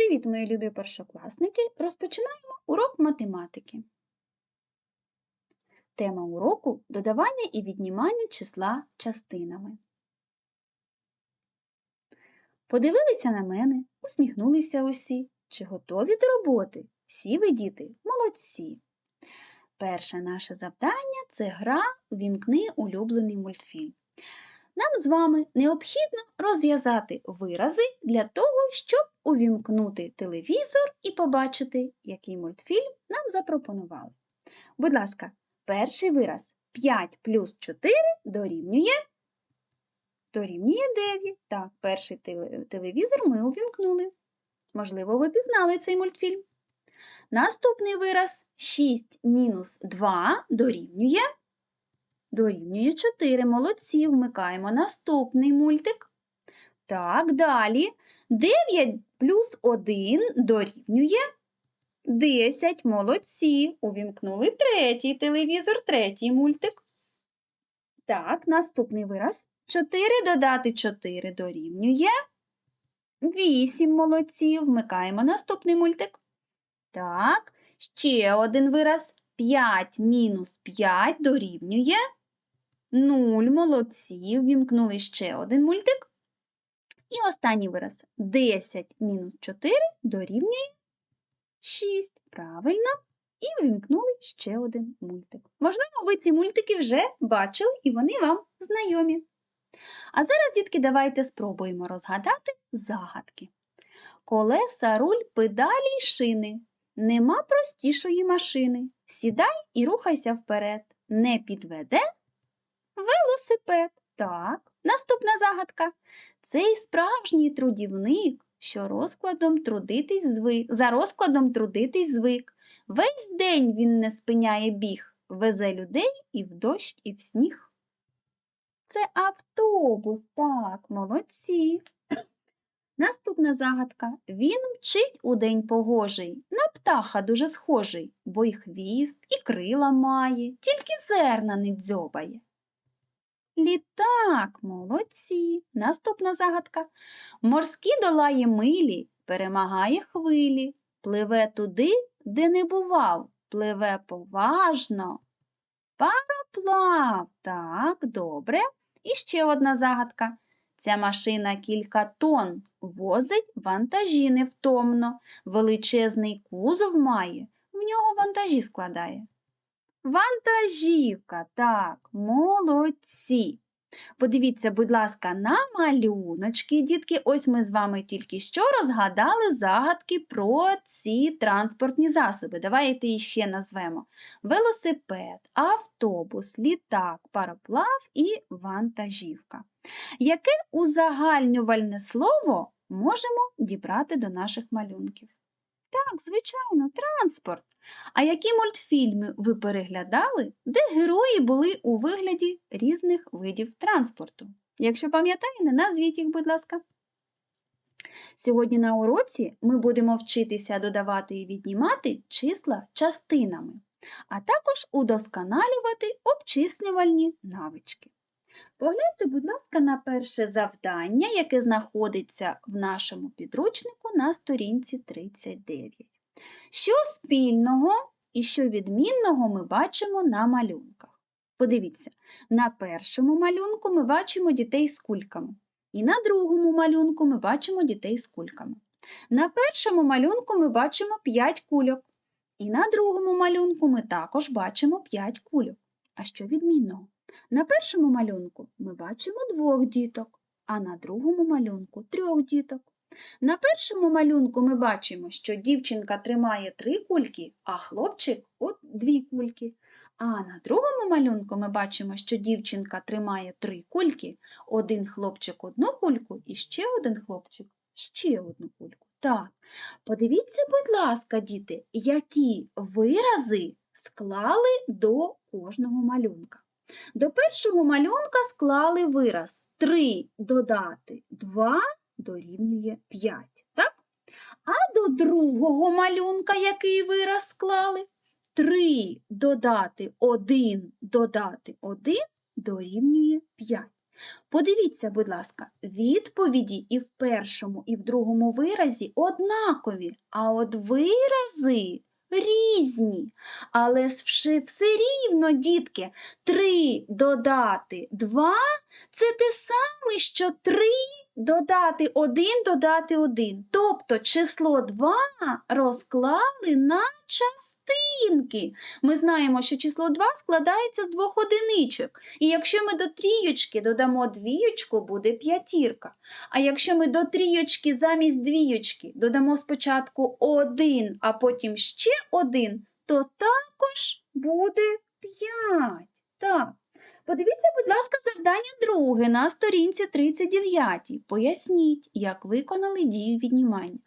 Привіт, мої любі першокласники! Розпочинаємо урок математики. Тема уроку додавання і віднімання числа частинами. Подивилися на мене, усміхнулися усі. Чи готові до роботи? Всі ви, діти, молодці. Перше наше завдання це гра Вімкни улюблений мультфільм. Нам з вами необхідно розв'язати вирази для того, щоб увімкнути телевізор і побачити, який мультфільм нам запропонували. Будь ласка, перший вираз 5 плюс 4 дорівнює дорівнює 9. Так, перший телевізор ми увімкнули. Можливо, ви пізнали цей мультфільм. Наступний вираз 6 мінус 2 дорівнює Дорівнює 4. Молодці. Вмикаємо наступний мультик. Так, далі. 9 плюс 1 дорівнює 10. Молодці. Увімкнули третій телевізор, третій мультик. Так, наступний вираз. 4 додати 4 дорівнює 8. Молодці. Вмикаємо наступний мультик. Так, ще один вираз. 5 мінус 5 дорівнює 0. Молодці. Ввімкнули ще один мультик. І останній вираз. 10 мінус 4 дорівнює 6. Правильно. І ввімкнули ще один мультик. Можливо, ви ці мультики вже бачили і вони вам знайомі. А зараз, дітки, давайте спробуємо розгадати загадки. Колеса, руль, педалі й шини. Нема простішої машини. Сідай і рухайся вперед. Не підведе велосипед. Так, наступна загадка. Цей справжній трудівник, що розкладом трудитись звик, за розкладом трудитись звик. Весь день він не спиняє біг, везе людей і в дощ, і в сніг. Це автобус, так, молодці. Наступна загадка. Він мчить у день погожий, на птаха дуже схожий, бо й хвіст, і крила має, тільки зерна не дзьобає. Літак, молодці. Наступна загадка. Морські долає милі, перемагає хвилі, пливе туди, де не бував, пливе поважно. Пароплав. Так, добре. І ще одна загадка. Ця машина кілька тонн возить вантажі невтомно, величезний кузов має, в нього вантажі складає. Вантажівка, так, молодці. Подивіться, будь ласка, на малюночки, дітки. Ось ми з вами тільки що розгадали загадки про ці транспортні засоби. Давайте їх ще назвемо: велосипед, автобус, літак, пароплав і вантажівка. Яке узагальнювальне слово можемо дібрати до наших малюнків? Так, звичайно, транспорт. А які мультфільми ви переглядали, де герої були у вигляді різних видів транспорту? Якщо пам'ятаєте, назвіть їх, будь ласка. Сьогодні на уроці ми будемо вчитися додавати і віднімати числа частинами, а також удосконалювати обчислювальні навички. Погляньте, будь ласка, на перше завдання, яке знаходиться в нашому підручнику на сторінці 39. Що спільного і що відмінного ми бачимо на малюнках? Подивіться, на першому малюнку ми бачимо дітей з кульками, і на другому малюнку ми бачимо дітей з кульками. На першому малюнку ми бачимо 5 кульок, і на другому малюнку ми також бачимо 5 кульок. А що відмінного? На першому малюнку ми бачимо двох діток, а на другому малюнку трьох діток. На першому малюнку ми бачимо, що дівчинка тримає три кульки, а хлопчик от дві кульки. А на другому малюнку ми бачимо, що дівчинка тримає три кульки, один хлопчик одну кульку і ще один хлопчик ще одну кульку. Так, подивіться, будь ласка, діти, які вирази склали до кожного малюнка. До першого малюнка склали вираз 3 додати 2 дорівнює 5. Так? А до другого малюнка який вираз склали? 3 додати 1 додати 1 дорівнює 5. Подивіться, будь ласка, відповіді і в першому, і в другому виразі однакові, а от вирази різні. Але все рівно, дітки, три додати два – це те саме, що 3 додати 1 додати 1. Тобто число 2 розклали на частинки. Ми знаємо, що число 2 складається з двох одиничок. І якщо ми до трійочки додамо двіючку, буде п'ятірка. А якщо ми до трійочки замість двійочки додамо спочатку один, а потім ще один, то також буде п'ять. Так. Подивіться, будь ласка, завдання друге на сторінці 39. Поясніть, як виконали дію віднімання.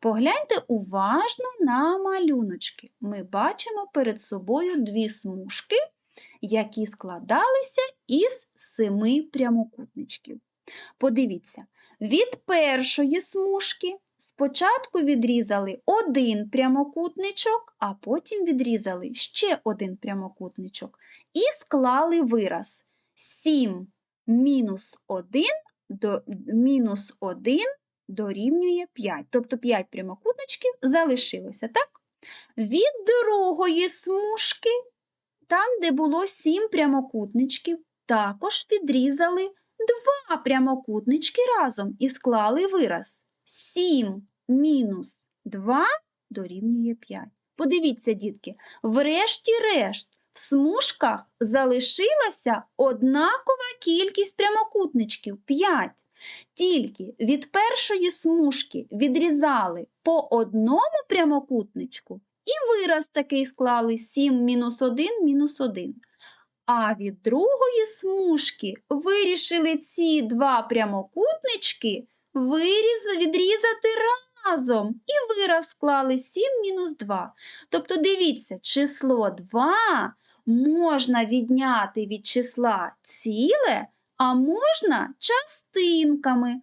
Погляньте уважно на малюночки. Ми бачимо перед собою дві смужки, які складалися із семи прямокутничків. Подивіться, від першої смужки спочатку відрізали один прямокутничок, а потім відрізали ще один прямокутничок і склали вираз 7 мінус 1 до мінус 1 дорівнює 5. Тобто 5 прямокутничків залишилося, так? Від другої смужки, там, де було 7 прямокутничків, також відрізали два прямокутнички разом і склали вираз 7 мінус 2 дорівнює 5. Подивіться, дітки, врешті-решт в смужках залишилася однакова кількість прямокутничків 5. Тільки від першої смужки відрізали по одному прямокутничку і вираз такий склали 7 мінус 1 мінус 1. А від другої смужки вирішили ці два прямокутнички виріз, відрізати разом і вираз склали 7 мінус 2. Тобто, дивіться, число 2 можна відняти від числа ціле, а можна частинками.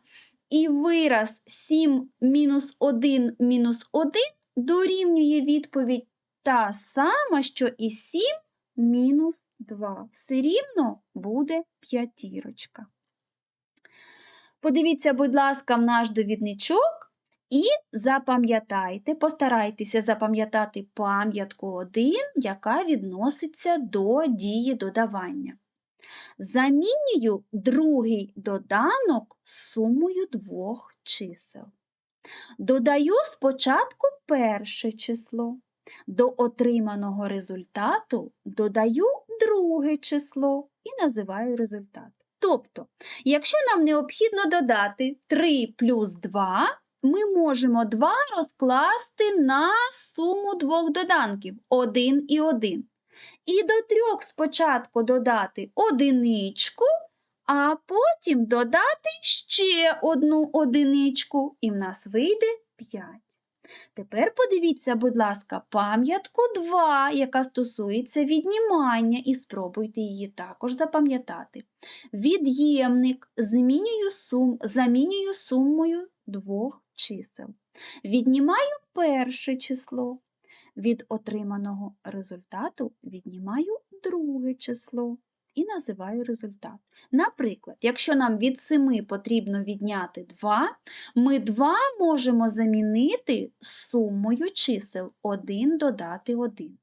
І вираз 7 мінус 1 мінус 1 дорівнює відповідь та сама, що і 7 мінус 2. Все рівно буде п'ятірочка. Подивіться, будь ласка, в наш довідничок і запам'ятайте, постарайтеся запам'ятати пам'ятку 1, яка відноситься до дії додавання. Замінюю другий доданок з сумою двох чисел. Додаю спочатку перше число. До отриманого результату додаю друге число і називаю результат. Тобто, якщо нам необхідно додати 3 плюс 2, ми можемо 2 розкласти на суму двох доданків 1 і 1. І до трьох спочатку додати одиничку, а потім додати ще одну одиничку, і в нас вийде 5. Тепер подивіться, будь ласка, пам'ятку 2, яка стосується віднімання, і спробуйте її також запам'ятати. Від'ємник змінюю сум, замінюю сумою двох чисел. Віднімаю перше число. Від отриманого результату віднімаю друге число і називаю результат. Наприклад, якщо нам від 7 потрібно відняти 2, ми 2 можемо замінити сумою чисел 1 додати 1.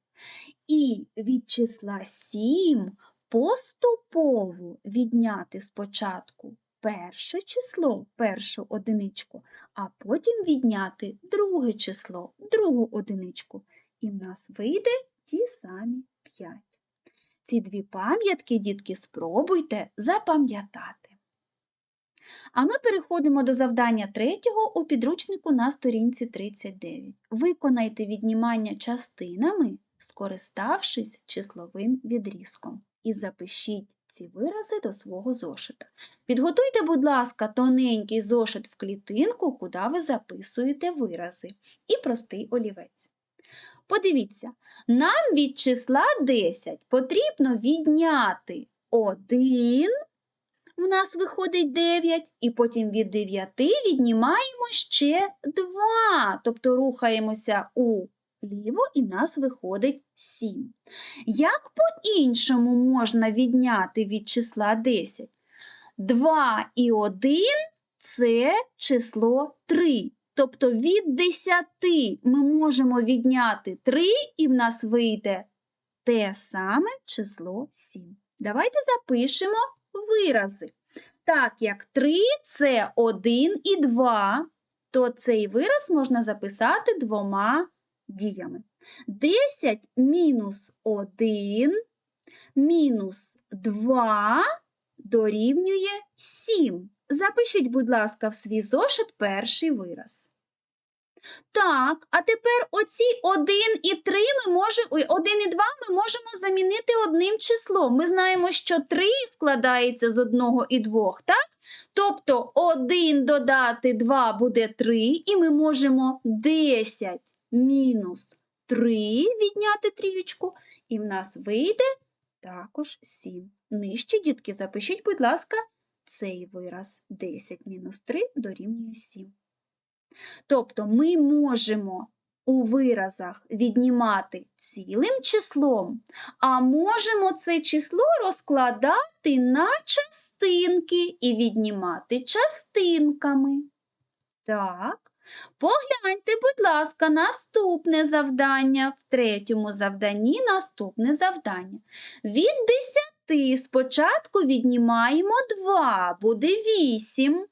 І від числа 7 поступово відняти спочатку перше число, першу одиничку, а потім відняти друге число, другу одиничку. І в нас вийде ті самі 5. Ці дві пам'ятки, дітки, спробуйте запам'ятати. А ми переходимо до завдання третього у підручнику на сторінці 39. Виконайте віднімання частинами, скориставшись числовим відрізком. І запишіть ці вирази до свого зошита. Підготуйте, будь ласка, тоненький зошит в клітинку, куди ви записуєте вирази, і простий олівець. Подивіться, нам від числа 10 потрібно відняти 1, у нас виходить 9, і потім від 9 віднімаємо ще 2, тобто рухаємося уліво і в нас виходить 7. Як по-іншому можна відняти від числа 10? 2 і 1 це число 3. Тобто від 10 ми можемо відняти 3, і в нас вийде те саме число 7. Давайте запишемо вирази. Так як 3 це 1 і 2, то цей вираз можна записати двома діями. 10 мінус 1 мінус 2 дорівнює 7. Запишіть, будь ласка, в свій зошит перший вираз. Так, а тепер оці 1 і 3 ми можемо, 1 і 2 ми можемо замінити одним числом. Ми знаємо, що 3 складається з 1 і 2, так? Тобто 1 додати 2 буде 3, і ми можемо 10 мінус 3 відняти трієчку, і в нас вийде також 7. Нижче, дітки, запишіть, будь ласка, цей вираз 10 мінус 3 дорівнює 7. Тобто ми можемо у виразах віднімати цілим числом, а можемо це число розкладати на частинки і віднімати частинками. Так, погляньте, будь ласка, наступне завдання. В третьому завданні наступне завдання. Від 10 спочатку віднімаємо 2, буде 8.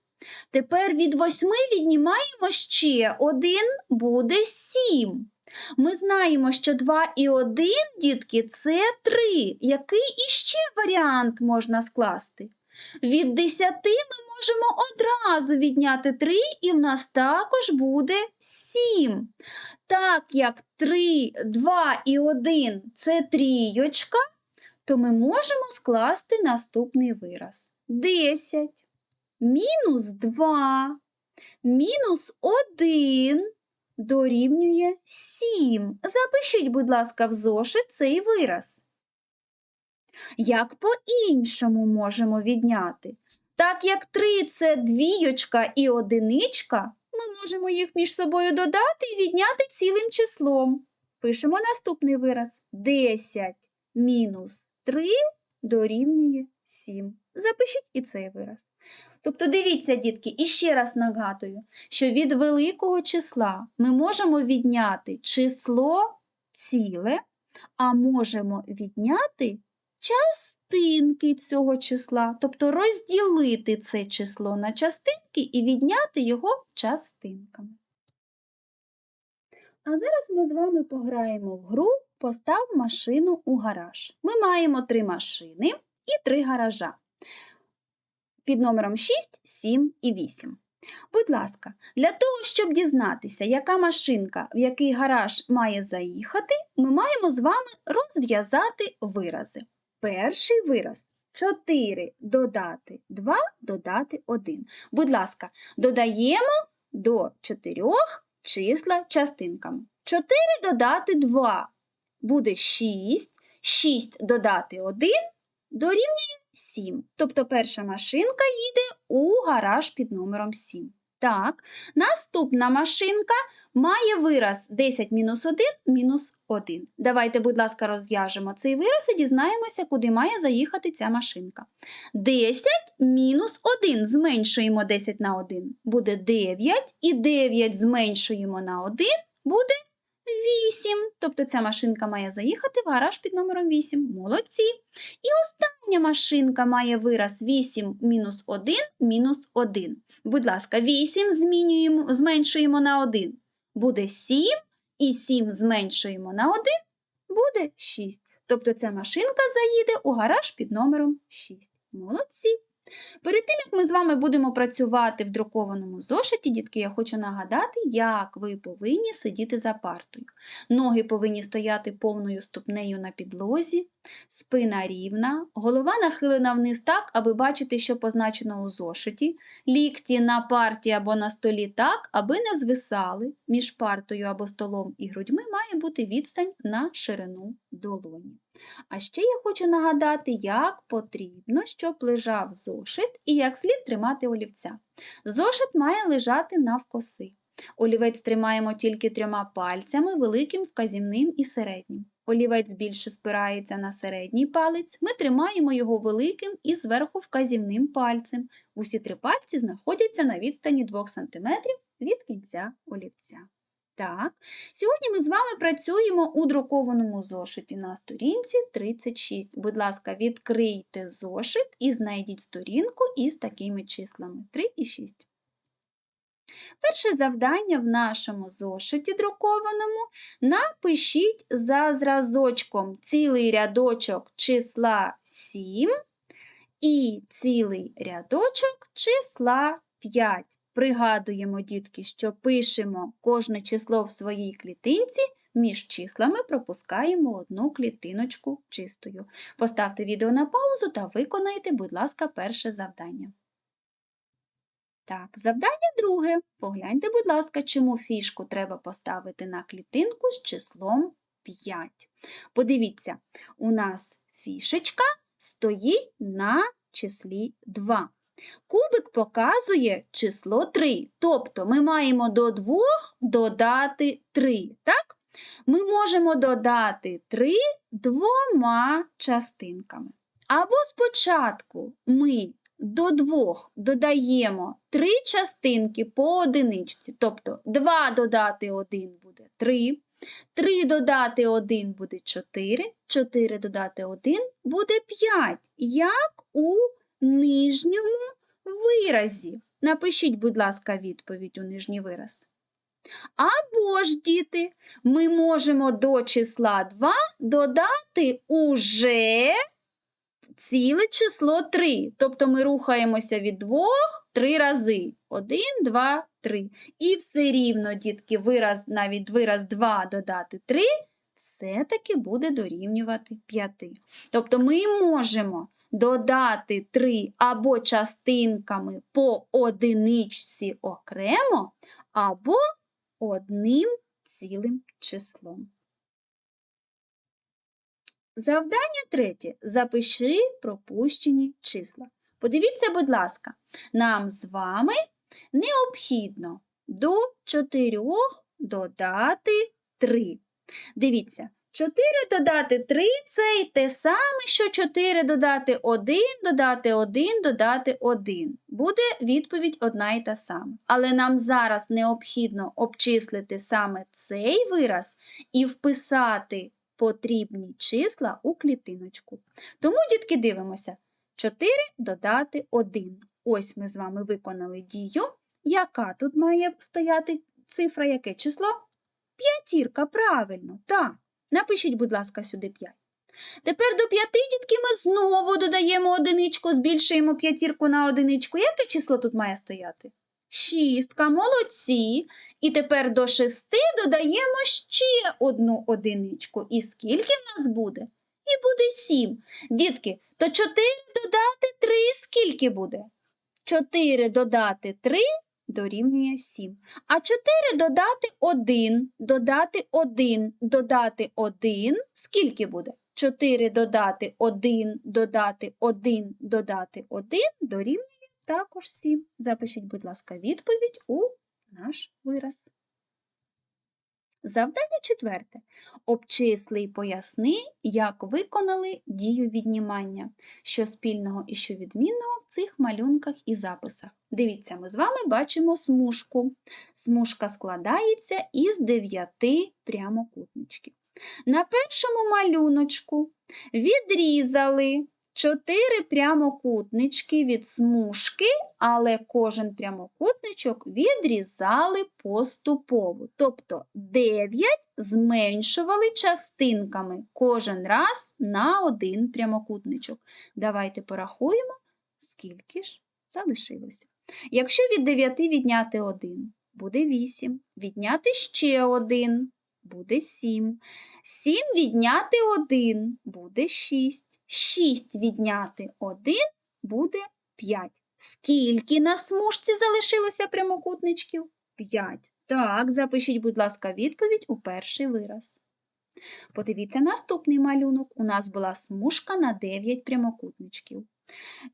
Тепер від 8 віднімаємо ще 1, буде 7. Ми знаємо, що 2 і 1, дітки, це 3. Який іще варіант можна скласти? Від 10 ми можемо одразу відняти 3, і в нас також буде 7. Так як 3, 2 і 1 це трійочка, то ми можемо скласти наступний вираз. 10 мінус 2 мінус 1 дорівнює 7. Запишіть, будь ласка, в зошит цей вираз. Як по-іншому можемо відняти? Так як 3 це двійочка і одиничка, ми можемо їх між собою додати і відняти цілим числом. Пишемо наступний вираз. 10 мінус 3 дорівнює 7. Запишіть і цей вираз. Тобто, дивіться, дітки, і ще раз нагадую, що від великого числа ми можемо відняти число ціле, а можемо відняти частинки цього числа, тобто розділити це число на частинки і відняти його частинками. А зараз ми з вами пограємо в гру Постав машину у гараж. Ми маємо три машини і три гаража під номером 6, 7 і 8. Будь ласка, для того, щоб дізнатися, яка машинка в який гараж має заїхати, ми маємо з вами розв'язати вирази. Перший вираз 4 додати 2 додати 1. Будь ласка, додаємо до 4 числа частинками. 4 додати 2 буде 6, 6 додати 1 дорівнює 7. Тобто перша машинка їде у гараж під номером 7. Так, наступна машинка має вираз 10 мінус 1 мінус 1. Давайте, будь ласка, розв'яжемо цей вираз і дізнаємося, куди має заїхати ця машинка. 10 мінус 1 зменшуємо 10 на 1, буде 9, і 9 зменшуємо на 1, буде 8. Тобто ця машинка має заїхати в гараж під номером 8. Молодці. І остання машинка має вираз 8 мінус 1 мінус 1. Будь ласка, 8 змінюємо, зменшуємо на 1. Буде 7, і 7 зменшуємо на 1, буде 6. Тобто ця машинка заїде у гараж під номером 6. Молодці. Перед тим, як ми з вами будемо працювати в друкованому зошиті, дітки, я хочу нагадати, як ви повинні сидіти за партою. Ноги повинні стояти повною ступнею на підлозі, спина рівна, голова нахилена вниз так, аби бачити, що позначено у зошиті, лікті на парті або на столі так, аби не звисали. Між партою або столом і грудьми має бути відстань на ширину долоні. А ще я хочу нагадати, як потрібно, щоб лежав зошит і як слід тримати олівця. Зошит має лежати навкоси. Олівець тримаємо тільки трьома пальцями, великим, вказівним і середнім. Олівець більше спирається на середній палець. Ми тримаємо його великим і зверху вказівним пальцем. Усі три пальці знаходяться на відстані 2 см від кінця олівця. Так, сьогодні ми з вами працюємо у друкованому зошиті на сторінці 36. Будь ласка, відкрийте зошит і знайдіть сторінку із такими числами 3 і 6. Перше завдання в нашому зошиті друкованому напишіть за зразочком цілий рядочок числа 7 і цілий рядочок числа 5. Пригадуємо, дітки, що пишемо кожне число в своїй клітинці, між числами пропускаємо одну клітиночку чистою. Поставте відео на паузу та виконайте, будь ласка, перше завдання. Так, завдання друге. Погляньте, будь ласка, чому фішку треба поставити на клітинку з числом 5. Подивіться, у нас фішечка стоїть на числі 2. Кубик показує число 3, тобто ми маємо до 2 додати 3, так? Ми можемо додати 3 двома частинками. Або спочатку ми до 2 додаємо 3 частинки по одиничці, тобто 2 додати 1 буде 3, 3 додати 1 буде 4, 4 додати 1 буде 5, як у нижньому виразі. Напишіть, будь ласка, відповідь у нижній вираз. Або ж, діти, ми можемо до числа 2 додати уже ціле число 3. Тобто ми рухаємося від 2 3 рази. 1, 2, 3. І все рівно, дітки, вираз, навіть вираз 2 додати 3 все-таки буде дорівнювати 5. Тобто ми можемо додати 3 або частинками по одиничці окремо, або одним цілим числом. Завдання третє. Запиши пропущені числа. Подивіться, будь ласка, нам з вами необхідно до 4 додати 3. Дивіться, 4 додати 3 це й те саме, що 4 додати 1, додати 1, додати 1. Буде відповідь одна і та сама. Але нам зараз необхідно обчислити саме цей вираз і вписати потрібні числа у клітиночку. Тому, дітки, дивимося. 4 додати 1. Ось ми з вами виконали дію. Яка тут має стояти цифра, яке число? П'ятірка, правильно, так. Напишіть, будь ласка, сюди 5. Тепер до 5, дітки, ми знову додаємо одиничку, збільшуємо п'ятірку на одиничку. Яке число тут має стояти? Шістка, молодці. І тепер до 6 додаємо ще одну одиничку. І скільки в нас буде? І буде 7. Дітки, то 4 додати 3 скільки буде? 4 додати 3 дорівнює 7. А 4 додати 1, додати 1, додати 1, скільки буде? 4 додати 1, додати 1, додати 1 дорівнює також 7. Запишіть, будь ласка, відповідь у наш вираз. Завдання четверте. Обчисли й поясни, як виконали дію віднімання, що спільного і що відмінного в цих малюнках і записах. Дивіться, ми з вами бачимо смужку. Смужка складається із 9 прямокутничків. На першому малюночку відрізали чотири прямокутнички від смужки, але кожен прямокутничок відрізали поступово. Тобто 9 зменшували частинками кожен раз на один прямокутничок. Давайте порахуємо, скільки ж залишилося. Якщо від 9 відняти 1, буде 8, відняти ще 1, буде 7. 7 відняти 1 буде 6. 6 відняти 1 буде 5. Скільки на смужці залишилося прямокутничків? 5. Так, запишіть, будь ласка, відповідь у перший вираз. Подивіться наступний малюнок. У нас була смужка на 9 прямокутничків.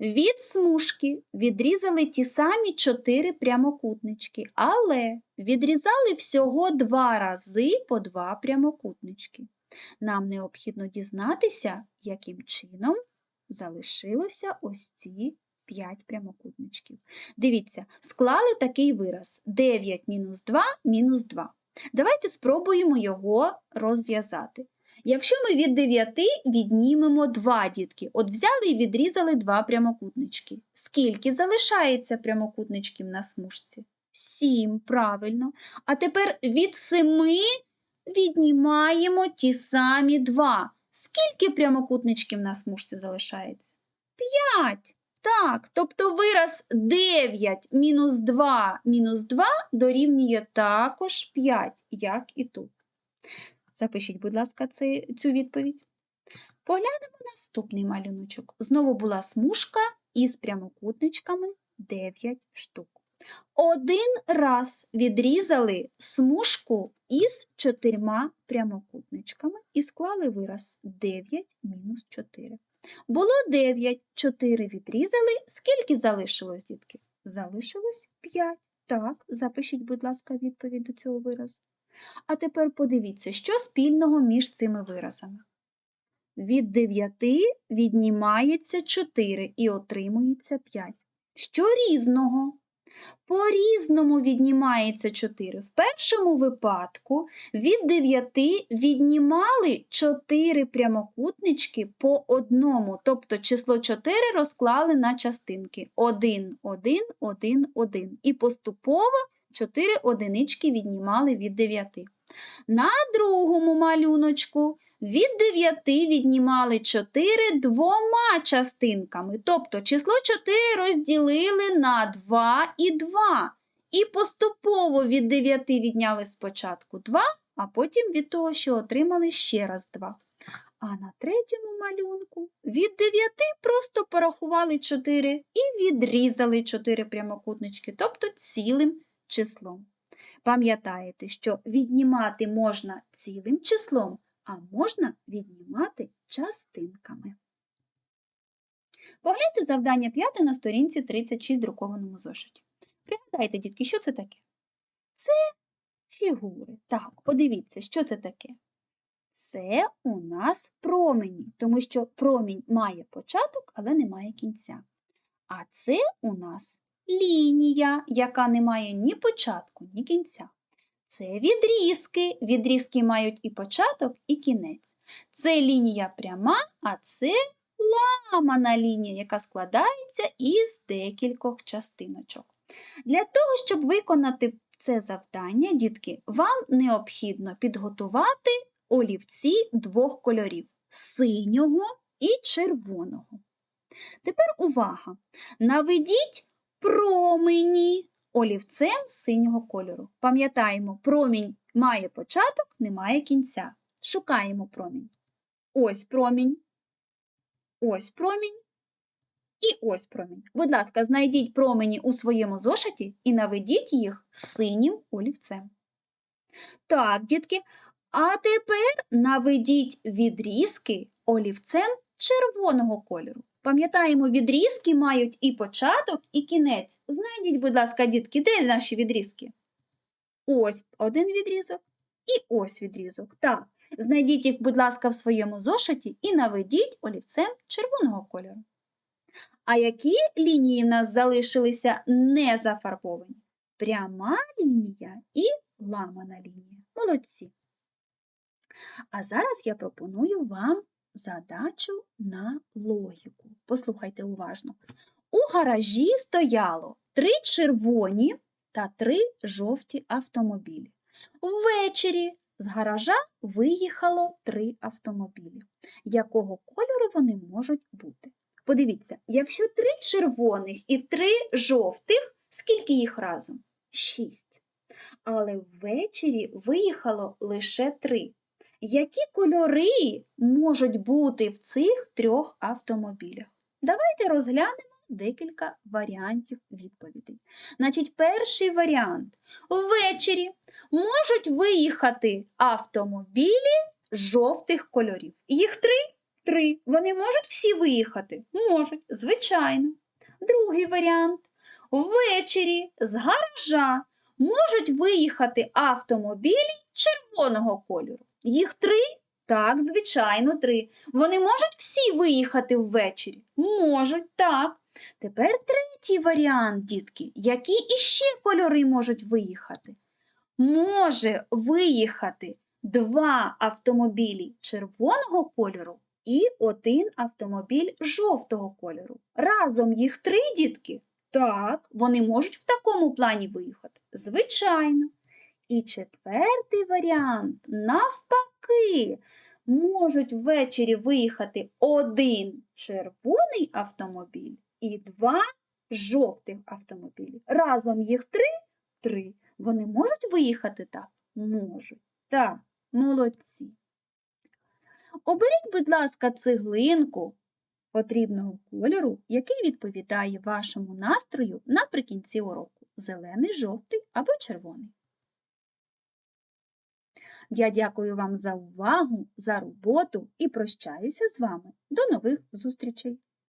Від смужки відрізали ті самі 4 прямокутнички, але відрізали всього два рази по два прямокутнички. Нам необхідно дізнатися, яким чином залишилося ось ці 5 прямокутничків. Дивіться, склали такий вираз 9 мінус 2 мінус 2. Давайте спробуємо його розв'язати. Якщо ми від 9 віднімемо 2 дітки, от взяли і відрізали 2 прямокутнички. Скільки залишається прямокутничків на смужці? 7, правильно. А тепер від 7 віднімаємо ті самі 2. Скільки прямокутничків на смужці залишається? 5. Так, тобто вираз 9 мінус 2 мінус 2 дорівнює також 5, як і тут. Запишіть, будь ласка, цю відповідь. Поглянемо наступний малюночок. Знову була смужка із прямокутничками 9 штук. Один раз відрізали смужку із чотирма прямокутничками і склали вираз 9 мінус 4. Було 9, 4 відрізали. Скільки залишилось, дітки? Залишилось 5. Так, запишіть, будь ласка, відповідь до цього виразу. А тепер подивіться, що спільного між цими виразами. Від 9 віднімається 4 і отримується 5. Що різного? По-різному віднімається 4. В першому випадку від 9 віднімали 4 прямокутнички по одному, тобто число 4 розклали на частинки 1, 1, 1, 1. І поступово 4 одинички віднімали від 9. На другому малюночку від 9 віднімали 4 двома частинками, тобто число 4 розділили на 2 і 2. І поступово від 9 відняли спочатку 2, а потім від того, що отримали ще раз 2. А на третьому малюнку від 9 просто порахували 4 і відрізали 4 прямокутнички, тобто цілим числом. Пам'ятаєте, що віднімати можна цілим числом, а можна віднімати частинками. Погляньте завдання 5 на сторінці 36 друкованому зошиті. Пригадайте, дітки, що це таке? Це фігури. Так, подивіться, що це таке. Це у нас промені, тому що промінь має початок, але не має кінця. А це у нас лінія, яка не має ні початку, ні кінця. Це відрізки. Відрізки мають і початок, і кінець. Це лінія пряма, а це ламана лінія, яка складається із декількох частиночок. Для того, щоб виконати це завдання, дітки, вам необхідно підготувати олівці двох кольорів синього і червоного. Тепер увага! Наведіть промені олівцем синього кольору. Пам'ятаємо, промінь має початок, не має кінця. Шукаємо промінь. Ось промінь, ось промінь і ось промінь. Будь ласка, знайдіть промені у своєму зошиті і наведіть їх синім олівцем. Так, дітки, а тепер наведіть відрізки олівцем червоного кольору. Пам'ятаємо, відрізки мають і початок, і кінець. Знайдіть, будь ласка, дітки, де наші відрізки? Ось один відрізок і ось відрізок. Так, знайдіть їх, будь ласка, в своєму зошиті і наведіть олівцем червоного кольору. А які лінії в нас залишилися не зафарбовані? Пряма лінія і ламана лінія. Молодці. А зараз я пропоную вам задачу на логіку. Послухайте уважно. У гаражі стояло три червоні та три жовті автомобілі. Ввечері з гаража виїхало три автомобілі. Якого кольору вони можуть бути? Подивіться, якщо три червоних і три жовтих, скільки їх разом? Шість. Але ввечері виїхало лише три. Які кольори можуть бути в цих трьох автомобілях? Давайте розглянемо декілька варіантів відповідей. Значить, перший варіант. Ввечері можуть виїхати автомобілі жовтих кольорів. Їх три? Три. Вони можуть всі виїхати? Можуть, звичайно. Другий варіант. Ввечері з гаража можуть виїхати автомобілі червоного кольору. Їх три? Так, звичайно, три. Вони можуть всі виїхати ввечері? Можуть, так. Тепер третій варіант, дітки. Які іще кольори можуть виїхати? Може виїхати два автомобілі червоного кольору і один автомобіль жовтого кольору. Разом їх три дітки? Так, вони можуть в такому плані виїхати. Звичайно. І четвертий варіант навпаки. Можуть ввечері виїхати один червоний автомобіль і два жовтих автомобілі. Разом їх три? Три. Вони можуть виїхати так? Можуть. Так, молодці. Оберіть, будь ласка, цеглинку потрібного кольору, який відповідає вашому настрою наприкінці уроку. Зелений, жовтий або червоний. Я дякую вам за увагу, за роботу і прощаюся з вами. До нових зустрічей!